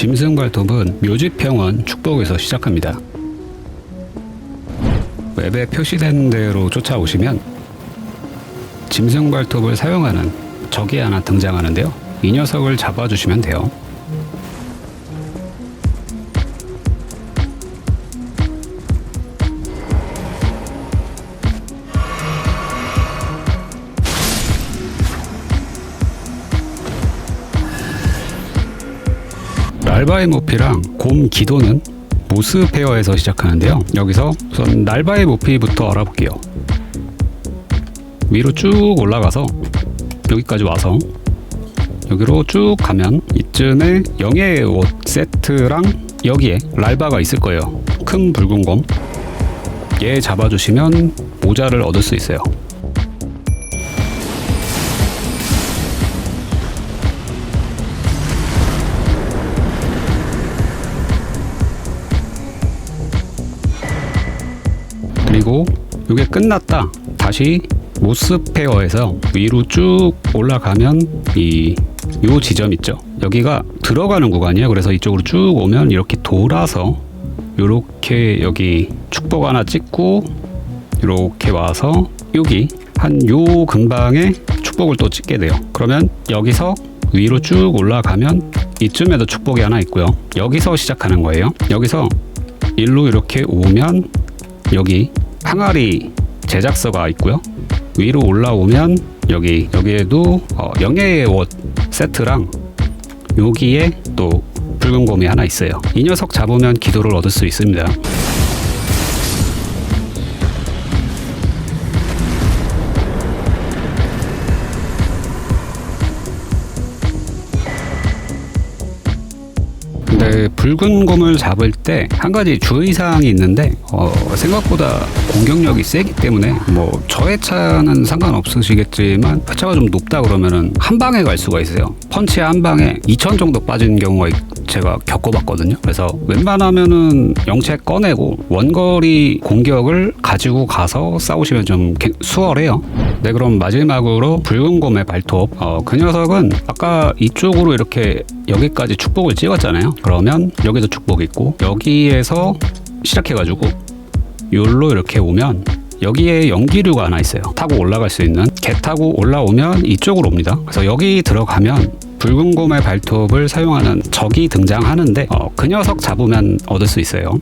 짐승 발톱은 묘지평원 축복에서 시작합니다. 웹에 표시된 대로 쫓아오시면 짐승 발톱을 사용하는 적이 하나 등장하는데요. 이 녀석을 잡아주시면 돼요. 랄바의 모피랑 곰 기도는 모스 페어에서 시작하는데요. 여기서 우선 랄바의 모피부터 알아볼게요. 위로 쭉 올라가서 여기까지 와서 여기로 쭉 가면 이쯤에 영예의 옷 세트랑 여기에 랄바가 있을 거예요. 큰 붉은 곰. 얘 잡아주시면 모자를 얻을 수 있어요. 그리고 이게 끝났다. 다시 모스페어에서 위로 쭉 올라가면 이 요 지점 있죠. 여기가 들어가는 구간이에요. 그래서 이쪽으로 쭉 오면 이렇게 돌아서 요렇게 여기 축복 하나 찍고 이렇게 와서 여기 한 요 근방에 축복을 또 찍게 돼요. 그러면 여기서 위로 쭉 올라가면 이쯤에도 축복이 하나 있고요. 여기서 시작하는 거예요. 여기서 일로 이렇게 오면 여기 항아리 제작서가 있고요. 위로 올라오면 여기 여기에도 어, 영예의 옷 세트랑 여기에 또 붉은 곰이 하나 있어요. 이 녀석 잡으면 기도를 얻을 수 있습니다. 근데 붉은 곰을 잡을 때 한 가지 주의사항이 있는데 어, 생각보다 공격력이 세기 때문에 뭐 저해차는 상관없으시겠지만 회차가 좀 높다 그러면은 한 방에 갈 수가 있어요. 펀치 한 방에 2천 정도 빠진 경우가 있- 제가 겪어봤거든요. 그래서 웬만하면은 영체 꺼내고 원거리 공격을 가지고 가서 싸우시면 좀 개- 수월해요. 네, 그럼 마지막으로 붉은 곰의 발톱. 어, 그 녀석은 아까 이쪽으로 이렇게 여기까지 축복을 찍었잖아요. 그러면 여기도 축복이 있고 여기에서 시작해가지고 요로 이렇게 오면 여기에 연기류가 하나 있어요. 타고 올라갈 수 있는 개 타고 올라오면 이쪽으로 옵니다. 그래서 여기 들어가면 붉은 곰의 발톱을 사용하는 적이 등장하는데 어, 그 녀석 잡으면 얻을 수 있어요.